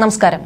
നമസ്കാരം.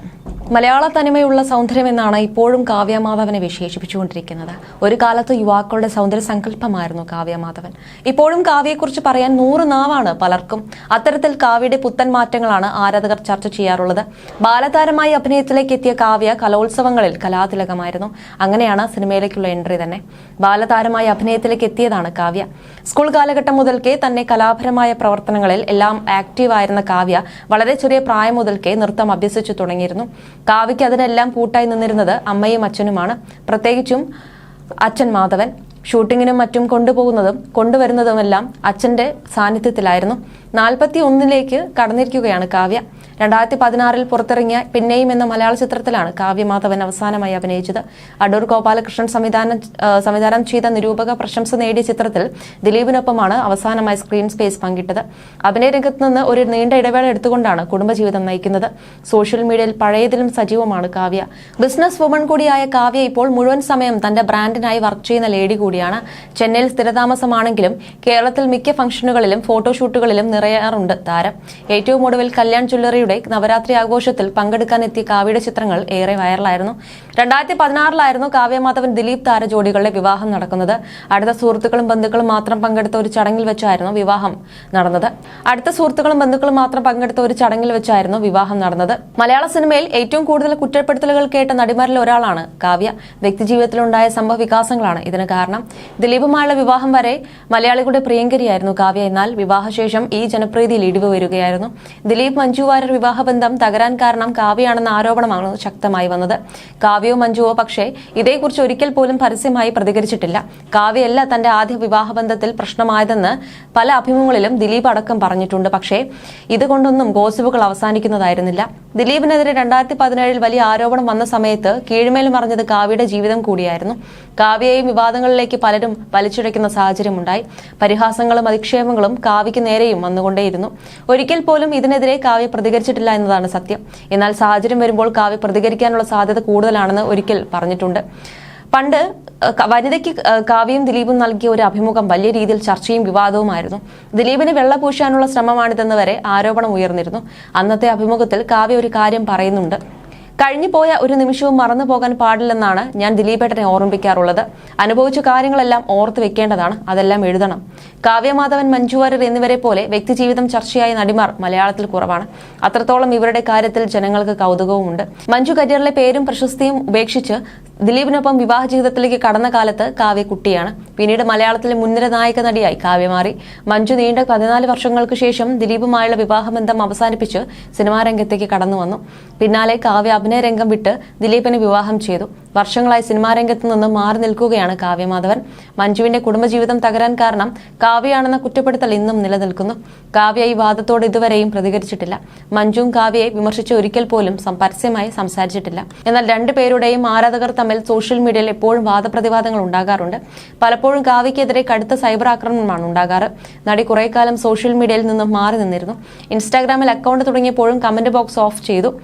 മലയാള തനിമയുള്ള സൗന്ദര്യം എന്നാണ് ഇപ്പോഴും കാവ്യമാധവനെ വിശേഷിപ്പിച്ചുകൊണ്ടിരിക്കുന്നത്. ഒരു കാലത്ത് യുവാക്കളുടെ സൗന്ദര്യ സങ്കല്പമായിരുന്നു കാവ്യമാധവൻ ഇപ്പോഴും കാവ്യയെക്കുറിച്ച് പറയാൻ നൂറ് നാവാണ് പലർക്കും. അത്തരത്തിൽ കാവ്യയുടെ പുത്തൻ മാറ്റങ്ങളാണ് ആരാധകർ ചർച്ച ചെയ്യാറുള്ളത്. ബാലതാരമായി അഭിനയത്തിലേക്ക് എത്തിയ കാവ്യ കലോത്സവങ്ങളിൽ കലാതിലകമായിരുന്നു. അങ്ങനെയാണ് സിനിമയിലേക്കുള്ള എൻട്രി തന്നെ. ബാലതാരമായി അഭിനയത്തിലേക്ക് എത്തിയതാണ് കാവ്യ. സ്കൂൾ കാലഘട്ടം മുതൽക്കേ തന്നെ കലാപരമായ പ്രവർത്തനങ്ങളിൽ എല്ലാം ആക്റ്റീവായിരുന്ന കാവ്യ വളരെ ചെറിയ പ്രായം മുതൽക്കേ നൃത്തം അഭ്യസിച്ചു തുടങ്ങിയിരുന്നു. കാവ്യയ്ക്ക് അതിനെല്ലാം കൂട്ടായി നിന്നിരുന്നത് അമ്മയും അച്ഛനുമാണ്. പ്രത്യേകിച്ചും അച്ഛൻ മാധവൻ. ഷൂട്ടിങ്ങിനും മറ്റും കൊണ്ടുപോകുന്നതും കൊണ്ടുവരുന്നതുമെല്ലാം അച്ഛന്റെ സാന്നിധ്യത്തിലായിരുന്നു. നാൽപ്പത്തി ഒന്നിലേക്ക് കടന്നിരിക്കുകയാണ് കാവ്യ. രണ്ടായിരത്തി പതിനാറിൽ പുറത്തിറങ്ങിയ പിന്നെയും എന്ന മലയാള ചിത്രത്തിലാണ് കാവ്യമാധവൻ അവസാനമായി അഭിനയിച്ചത്. അടൂർ ഗോപാലകൃഷ്ണൻ സംവിധാനം സംവിധാനം ചെയ്ത നിരൂപക പ്രശംസ നേടിയ ചിത്രത്തിൽ ദിലീപിനൊപ്പമാണ് അവസാനമായി സ്ക്രീൻ സ്പേസ് പങ്കിട്ടത്. അഭിനയ രംഗത്ത് നിന്ന് ഒരു നീണ്ട ഇടവേള എടുത്തുകൊണ്ടാണ് കുടുംബജീവിതം നയിക്കുന്നത്. സോഷ്യൽ മീഡിയയിൽ പഴയതിലും സജീവമാണ് കാവ്യ. ബിസിനസ് വുമൺ കൂടിയായ കാവ്യ ഇപ്പോൾ മുഴുവൻ സമയം തന്റെ ബ്രാൻഡിനായി വർക്ക് ചെയ്യുന്ന ലേഡി കൂടിയാണ്. ചെന്നൈയിൽ സ്ഥിരതാമസമാണെങ്കിലും കേരളത്തിൽ മിക്ക ഫംഗ്ഷനുകളിലും ഫോട്ടോഷൂട്ടുകളിലും നിറയാറുണ്ട് താരം. ഏറ്റവും ഒടുവിൽ കല്യാൺ ജ്വല്ലറിയുടെ നവരാത്രി ആഘോഷത്തിൽ പങ്കെടുക്കാൻ എത്തിയ കാവ്യയുടെ ചിത്രങ്ങൾ ഏറെ വൈറലായിരുന്നു. രണ്ടായിരത്തി പതിനാറിലായിരുന്നു കാവ്യമാധവൻ ദിലീപ് താരജോഡികളുടെ വിവാഹം നടക്കുന്നത്. അടുത്ത സുഹൃത്തുക്കളും ബന്ധുക്കളും മാത്രം പങ്കെടുത്ത ഒരു ചടങ്ങിൽ വെച്ചായിരുന്നു വിവാഹം നടന്നത്. അടുത്ത സുഹൃത്തുക്കളും ബന്ധുക്കളും മാത്രം പങ്കെടുത്ത ഒരു ചടങ്ങിൽ വെച്ചായിരുന്നു വിവാഹം നടന്നത്. മലയാള സിനിമയിൽ ഏറ്റവും കൂടുതൽ കുറ്റപ്പെടുത്തലുകൾ കേട്ട നടിമാരിൽ ഒരാളാണ് കാവ്യ. വ്യക്തിജീവിതത്തിലുണ്ടായ സംഭവ വികാസങ്ങളാണ് ഇതിന് കാരണം. ദിലീപുമായുള്ള വിവാഹം വരെ മലയാളികളുടെ പ്രിയങ്കരിയായിരുന്നു കാവ്യ. എന്നാൽ വിവാഹശേഷം ഈ ജനപ്രീതിയിൽ ഇടിവ് വരികയായിരുന്നു. ദിലീപ് മഞ്ജു വാര്യർ വിവാഹബന്ധം തകരാൻ കാരണം കാവ്യയാണെന്ന ആരോപണമാണ് ശക്തമായി വന്നത്. കാവ്യോ മഞ്ജുവോ പക്ഷേ ഇതേക്കുറിച്ച് ഒരിക്കൽ പോലും പരസ്യമായി പ്രതികരിച്ചിട്ടില്ല. കാവ്യയല്ല തന്റെ ആദ്യ വിവാഹബന്ധത്തിൽ പ്രശ്നമായതെന്ന് പല അഭിമുഖങ്ങളിലും ദിലീപ് അടക്കം പറഞ്ഞിട്ടുണ്ട്. പക്ഷേ ഇതുകൊണ്ടൊന്നും ഗോസിപ്പുകൾ അവസാനിക്കുന്നതായിരുന്നില്ല. ദിലീപിനെതിരെ രണ്ടായിരത്തി പതിനേഴിൽ വലിയ ആരോപണം വന്ന സമയത്ത് കീഴ്മേൽ മറിഞ്ഞത് കാവ്യയുടെ ജീവിതം കൂടിയായിരുന്നു. കാവ്യയെയും വിവാദങ്ങളിലേക്ക് പലരും വലിച്ചിഴയ്ക്കുന്ന സാഹചര്യമുണ്ടായി. പരിഹാസങ്ങളും അധിക്ഷേപങ്ങളും കാവ്യയ്ക്ക് നേരെയും വന്നുകൊണ്ടേയിരുന്നു. ഒരിക്കൽ പോലും ഇതിനെതിരെ കാവ്യ പ്രതികരിച്ചിട്ടില്ല എന്നതാണ് സത്യം. എന്നാൽ സാഹചര്യം വരുമ്പോൾ കാവ്യ പ്രതികരിക്കാനുള്ള സാധ്യത കൂടുതലാണെന്ന് ഒരിക്കൽ പറഞ്ഞിട്ടുണ്ട്. പണ്ട് വനിതയ്ക്ക് കാവ്യം ദിലീപും നൽകിയ ഒരു അഭിമുഖം വലിയ രീതിയിൽ ചർച്ചയും വിവാദവുമായിരുന്നു. ദിലീപിന് വെള്ള പൂശാനുള്ള ശ്രമമാണിതെന്ന് വരെ ആരോപണം ഉയർന്നിരുന്നു. അന്നത്തെ അഭിമുഖത്തിൽ കാവ്യ ഒരു കാര്യം പറയുന്നുണ്ട്. കഴിഞ്ഞുപോയ ഒരു നിമിഷവും മറന്നു പോകാൻ പാടില്ലെന്നാണ് ഞാൻ ദിലീപേട്ടനെ ഓർമ്മിപ്പിക്കാറുള്ളത്. അനുഭവിച്ച കാര്യങ്ങളെല്ലാം ഓർത്ത് വെക്കേണ്ടതാണ്. അതെല്ലാം എഴുതണം. കാവ്യമാധവൻ മഞ്ജു വാര്യർ എന്നിവരെ പോലെ വ്യക്തിജീവിതം ചർച്ചയായ നടിമാർ മലയാളത്തിൽ കുറവാണ്. അത്രത്തോളം ഇവരുടെ കാര്യത്തിൽ ജനങ്ങൾക്ക് കൗതുകവുമുണ്ട്. മഞ്ജു കരിയറിലെ പേരും പ്രശസ്തിയും ഉപേക്ഷിച്ച് ദിലീപിനൊപ്പം വിവാഹ ജീവിതത്തിലേക്ക് കടന്ന കാലത്ത് കാവ്യ കുട്ടിയാണ്. പിന്നീട് മലയാളത്തിലെ മുൻനിര നായക നടിയായി കാവ്യ മാറി. മഞ്ജു നീണ്ട പതിനാല് വർഷങ്ങൾക്ക് ശേഷം ദിലീപുമായുള്ള വിവാഹബന്ധം അവസാനിപ്പിച്ച് സിനിമാ രംഗത്തേക്ക് കടന്നു വന്നു. പിന്നാലെ കാവ്യ അഭിനയ രംഗം വിട്ട് ദിലീപിനെ വിവാഹം ചെയ്തു. വർഷങ്ങളായി സിനിമാ രംഗത്ത് നിന്ന് മാറി നിൽക്കുകയാണ് കാവ്യമാധവൻ മഞ്ജുവിന്റെ കുടുംബജീവിതം തകരാൻ കാരണം കാവ്യയാണെന്ന കുറ്റപ്പെടുത്തൽ ഇന്നും നിലനിൽക്കുന്നു. കാവ്യ ഈ വാദത്തോട് ഇതുവരെയും പ്രതികരിച്ചിട്ടില്ല. മഞ്ജുവും കാവ്യയെ വിമർശിച്ച് ഒരിക്കൽ പോലും പരസ്യമായി സംസാരിച്ചിട്ടില്ല. എന്നാൽ രണ്ടുപേരുടെയും ആരാധകർ തമ്മിൽ സോഷ്യൽ മീഡിയയിൽ എപ്പോഴും വാദപ്രതിവാദങ്ങൾ ഉണ്ടാകാറുണ്ട്. പലപ്പോഴും കാവ്യക്കെതിരെ കടുത്ത സൈബർ ആക്രമണമാണ് ഉണ്ടാകാറ്. നടി കുറെ കാലം സോഷ്യൽ മീഡിയയിൽ നിന്നും മാറി നിന്നിരുന്നു. ഇൻസ്റ്റാഗ്രാമിൽ അക്കൗണ്ട് തുടങ്ങിയപ്പോഴും കമന്റ് ബോക്സ് ഓഫ് ചെയ്തു.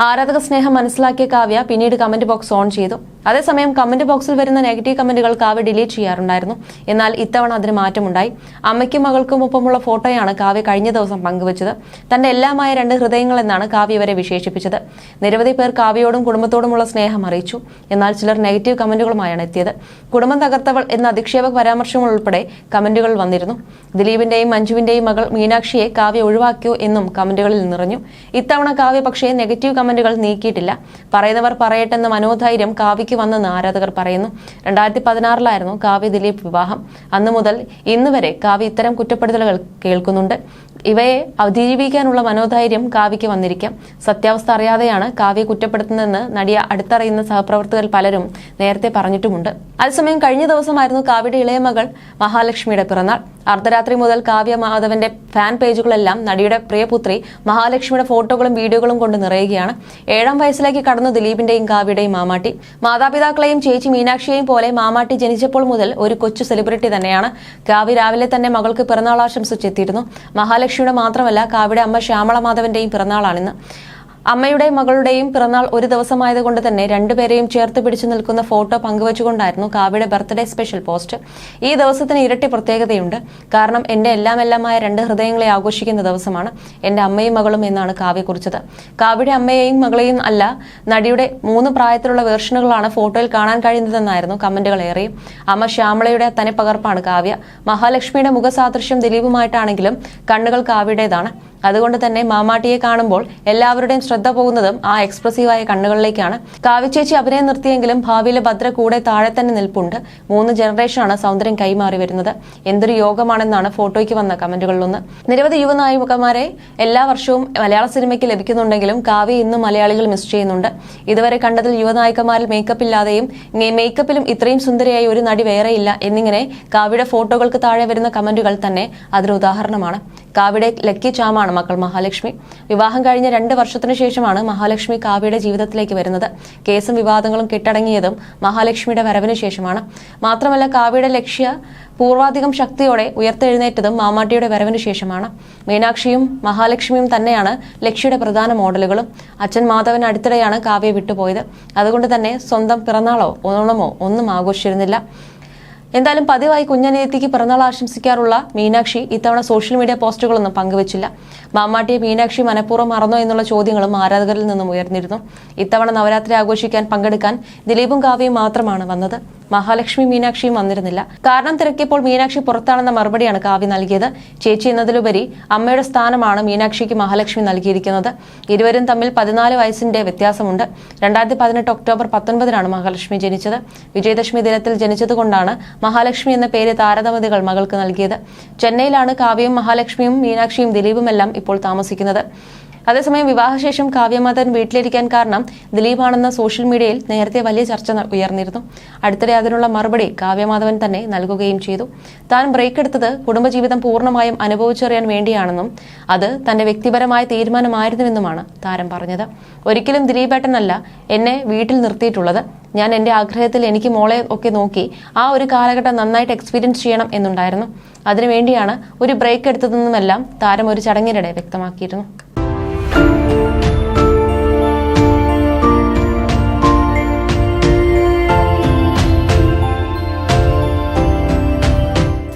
ആരാധക സ്നേഹം മനസ്സിലാക്കിയ കാവ്യ പിന്നീട് കമന്റ് ബോക്സ് ഓൺ ചെയ്തു. അതേസമയം കമന്റ് ബോക്സിൽ വരുന്ന നെഗറ്റീവ് കമന്റുകൾ കാവ്യ ഡിലീറ്റ് ചെയ്യാറുണ്ടായിരുന്നു. എന്നാൽ ഇത്തവണ അതിന് മാറ്റമുണ്ടായി. അമ്മയ്ക്കും മകൾക്കും ഒപ്പമുള്ള ഫോട്ടോയാണ് കാവ്യ കഴിഞ്ഞ ദിവസം പങ്കുവച്ചത്. തന്റെ എല്ലാമായ രണ്ട് ഹൃദയങ്ങൾ എന്നാണ് കാവ്യ ഇവരെ വിശേഷിപ്പിച്ചത്. നിരവധി പേർ കാവ്യയോടും കുടുംബത്തോടുമുള്ള സ്നേഹം അറിയിച്ചു. എന്നാൽ ചിലർ നെഗറ്റീവ് കമന്റുകളുമായാണ് എത്തിയത്. കുടുംബം തകർത്തവൾ എന്ന അധിക്ഷേപ പരാമർശങ്ങൾ ഉൾപ്പെടെ കമന്റുകൾ വന്നിരുന്നു. ദിലീപിന്റെയും മഞ്ജുവിന്റെയും മകൾ മീനാക്ഷിയെ കാവ്യ ഒഴിവാക്കിയോ എന്നും കമന്റുകളിൽ നിറഞ്ഞു. ഇത്തവണ കാവ്യ പക്ഷേ നെഗറ്റീവ് കമന്റുകൾ നീക്കിയിട്ടില്ല. പറയുന്നവർ പറയട്ടെന്ന മനോധൈര്യം കാവ്യയ്ക്ക് വന്നെന്ന് ആരാധകർ പറയുന്നു. രണ്ടായിരത്തി പതിനാറിലായിരുന്നു കാവ്യ ദിലീപ് വിവാഹം. അന്നു മുതൽ ഇന്ന് വരെ കാവ്യ ഇത്തരം കുറ്റപ്പെടുത്തലുകൾ കേൾക്കുന്നുണ്ട്. ഇവയെ അതിജീവിക്കാനുള്ള മനോധൈര്യം കാവ്യയ്ക്ക് വന്നിരിക്കാം. സത്യാവസ്ഥ അറിയാതെയാണ് കാവ്യ കുറ്റപ്പെടുത്തുന്നതെന്ന് നടിയ അടുത്തറിയുന്ന സഹപ്രവർത്തകർ പലരും നേരത്തെ പറഞ്ഞിട്ടുമുണ്ട്. അതേസമയം കഴിഞ്ഞ ദിവസമായിരുന്നു കാവ്യയുടെ ഇളയ മകൾ മഹാലക്ഷ്മിയുടെ പിറന്നാൾ. അർദ്ധരാത്രി മുതൽ കാവ്യ മാധവന്റെ ഫാൻ പേജുകളെല്ലാം നടിയുടെ പ്രിയപുത്രി മഹാലക്ഷ്മിയുടെ ഫോട്ടോകളും വീഡിയോകളും കൊണ്ട് നിറയുകയാണ്. ഏഴാം വയസ്സിലേക്ക് കടന്നു ദിലീപിന്റെയും കാവ്യയുടെയും മാമാട്ടി. മാതാപിതാക്കളെയും ചേച്ചി മീനാക്ഷിയെയും പോലെ മാമാട്ടി ജനിച്ചപ്പോൾ മുതൽ ഒരു കൊച്ചു സെലിബ്രിറ്റി തന്നെയാണ്. കാവ്യ രാവിലെ തന്നെ മകൾക്ക് പിറന്നാൾ ആശംസിച്ചെത്തിയിരുന്നു. മഹാലക്ഷ്മിയുടെ മാത്രമല്ല കാവിടെ അമ്മ ശ്യാമള മാധവന്റെയും പിറന്നാളാണിന്ന് അമ്മയുടെയും മകളുടെയും പിറന്നാൾ ഒരു ദിവസമായതുകൊണ്ട് തന്നെ രണ്ടുപേരെയും ചേർത്ത് പിടിച്ചു നിൽക്കുന്ന ഫോട്ടോ പങ്കുവച്ചുകൊണ്ടായിരുന്നു കാവ്യയുടെ ബർത്ത്ഡേ സ്പെഷ്യൽ പോസ്റ്റ്. ഈ ദിവസത്തിന് ഇരട്ടി പ്രത്യേകതയുണ്ട്. കാരണം എന്റെ എല്ലാമെല്ലാമായ രണ്ട് ഹൃദയങ്ങളെ ആഘോഷിക്കുന്ന ദിവസമാണ് എന്റെ അമ്മയും മകളും എന്നാണ് കാവ്യ കുറിച്ചത്. കാവ്യയുടെ അമ്മയെയും മകളെയും അല്ല നടിയുടെ മൂന്ന് പ്രായത്തിലുള്ള വേർഷനുകളാണ് ഫോട്ടോയിൽ കാണാൻ കഴിയുന്നതെന്നായിരുന്നു കമന്റുകൾ ഏറെയും. അമ്മ ശ്യാമളയുടെ തനിപ്പകർപ്പാണ് കാവ്യ. മഹാലക്ഷ്മിയുടെ മുഖസാദൃശ്യം ദിലീപുമായിട്ടാണെങ്കിലും കണ്ണുകൾ കാവ്യയുടേതാണ്. അതുകൊണ്ട് തന്നെ മാമാട്ടിയെ കാണുമ്പോൾ എല്ലാവരുടെയും ശ്രദ്ധ പോകുന്നതും ആ എക്സ്പ്രസീവായ കണ്ണുകളിലേക്കാണ്. കാവിച്ചേച്ചി അഭിനയം നിർത്തിയെങ്കിലും ഭാവിയിലെ ഭദ്ര കൂടെ താഴെ തന്നെ നിൽപ്പുണ്ട്. മൂന്ന് ജനറേഷനാണ് സൗന്ദര്യം കൈമാറി വരുന്നത്. എന്തൊരു യോഗമാണെന്നാണ് ഫോട്ടോയ്ക്ക് വന്ന കമന്റുകളിലൊന്ന്. നിരവധി യുവനായികമാരെ എല്ലാ വർഷവും മലയാള സിനിമയ്ക്ക് ലഭിക്കുന്നുണ്ടെങ്കിലും കാവ്യ ഇന്നും മലയാളികൾ മിസ് ചെയ്യുന്നുണ്ട്. ഇതുവരെ കണ്ടതിൽ യുവനായികമാരിൽ മേക്കപ്പ് ഇല്ലാതെയും മേക്കപ്പിലും ഇത്രയും സുന്ദരിയായി ഒരു നടി വേറെയില്ല എന്നിങ്ങനെ കാവ്യയുടെ ഫോട്ടോകൾക്ക് താഴെ വരുന്ന കമന്റുകൾ തന്നെ അതിന് ഉദാഹരണമാണ്. കാവ്യയുടെ ലക്കി ചാമാണ് മക്കൾ മഹാലക്ഷ്മി. വിവാഹം കഴിഞ്ഞ രണ്ട് വർഷത്തിനു ശേഷമാണ് മഹാലക്ഷ്മി കാവ്യയുടെ ജീവിതത്തിലേക്ക് വരുന്നത്. കേസും വിവാദങ്ങളും കെട്ടടങ്ങിയതും മഹാലക്ഷ്മിയുടെ വരവിന് ശേഷമാണ്. മാത്രമല്ല കാവ്യയുടെ ലക്ഷ്യ പൂർവാധികം ശക്തിയോടെ ഉയർത്തെഴുന്നേറ്റതും മാമാട്ടിയുടെ വരവിന് ശേഷമാണ്. മീനാക്ഷിയും മഹാലക്ഷ്മിയും തന്നെയാണ് ലക്ഷ്യയുടെ പ്രധാന മോഡലുകളും. അച്ഛൻ മാധവൻ അടുത്തിടെയാണ് കാവ്യ വിട്ടുപോയത്. അതുകൊണ്ട് തന്നെ സ്വന്തം പിറന്നാളോ ഓണമോ ഒന്നും ആഘോഷിച്ചിരുന്നില്ല. എന്തായാലും പതിവായി കുഞ്ഞനിയത്തിക്ക് പിറന്നാൾ ആശംസിക്കാറുള്ള മീനാക്ഷി ഇത്തവണ സോഷ്യൽ മീഡിയ പോസ്റ്റുകളൊന്നും പങ്കുവച്ചില്ല. മാമാട്ടിയെ മീനാക്ഷി മനഃപൂർവം മറന്നോ എന്നുള്ള ചോദ്യങ്ങളും ആരാധകരിൽ നിന്നും ഉയർന്നിരുന്നു. ഇത്തവണ നവരാത്രി ആഘോഷിക്കാൻ പങ്കെടുക്കാൻ ദിലീപും കാവ്യയും മാത്രമാണ് വന്നത്. മഹാലക്ഷ്മി മീനാക്ഷിയും വന്നിരുന്നില്ല. കാരണം തിരക്കിയപ്പോൾ മീനാക്ഷി പുറത്താണെന്ന മറുപടിയാണ് കാവ്യ നൽകിയത്. ചേച്ചി എന്നതിലുപരി അമ്മയുടെ സ്ഥാനമാണ് മീനാക്ഷിക്ക് മഹാലക്ഷ്മി നൽകിയിരിക്കുന്നത്. ഇരുവരും തമ്മിൽ പതിനാല് വയസ്സിന്റെ വ്യത്യാസമുണ്ട്. രണ്ടായിരത്തി പതിനെട്ട് ഒക്ടോബർ പത്തൊൻപതിനാണ് മഹാലക്ഷ്മി ജനിച്ചത്. വിജയദശമി ദിനത്തിൽ ജനിച്ചതുകൊണ്ടാണ് മഹാലക്ഷ്മി എന്ന പേര് താരതമ്യതകൾ മകൾക്ക് നൽകിയത്. ചെന്നൈയിലാണ് കാവ്യയും മഹാലക്ഷ്മിയും മീനാക്ഷിയും ദിലീപുമെല്ലാം ഇപ്പോൾ താമസിക്കുന്നത്. അതേസമയം വിവാഹശേഷം കാവ്യമാധവൻ വീട്ടിലിരിക്കാൻ കാരണം ദിലീപാണെന്ന സോഷ്യൽ മീഡിയയിൽ നേരത്തെ വലിയ ചർച്ച ഉയർന്നിരുന്നു. അടുത്തിടെ അതിനുള്ള മറുപടി കാവ്യമാധവൻ തന്നെ നൽകുകയും ചെയ്തു. താൻ ബ്രേക്ക് എടുത്തത് കുടുംബജീവിതം പൂർണമായും അനുഭവിച്ചറിയാൻ വേണ്ടിയാണെന്നും അത് തന്റെ വ്യക്തിപരമായ തീരുമാനമായിരുന്നുവെന്നുമാണ് താരം പറഞ്ഞത്. ഒരിക്കലും ദിലീപേട്ടനല്ല എന്നെ വീട്ടിൽ നിർത്തിയിട്ടുള്ളത്. ഞാൻ എന്റെ ആഗ്രഹത്തിൽ എനിക്ക് മോളെ ഒക്കെ നോക്കി ആ ഒരു കാലഘട്ടം നന്നായിട്ട് എക്സ്പീരിയൻസ് ചെയ്യണം എന്നുണ്ടായിരുന്നു. അതിനുവേണ്ടിയാണ് ഒരു ബ്രേക്ക് എടുത്തതെന്നുമെല്ലാം താരം ഒരു ചടങ്ങിനിടെ വ്യക്തമാക്കിയിരുന്നു. thank you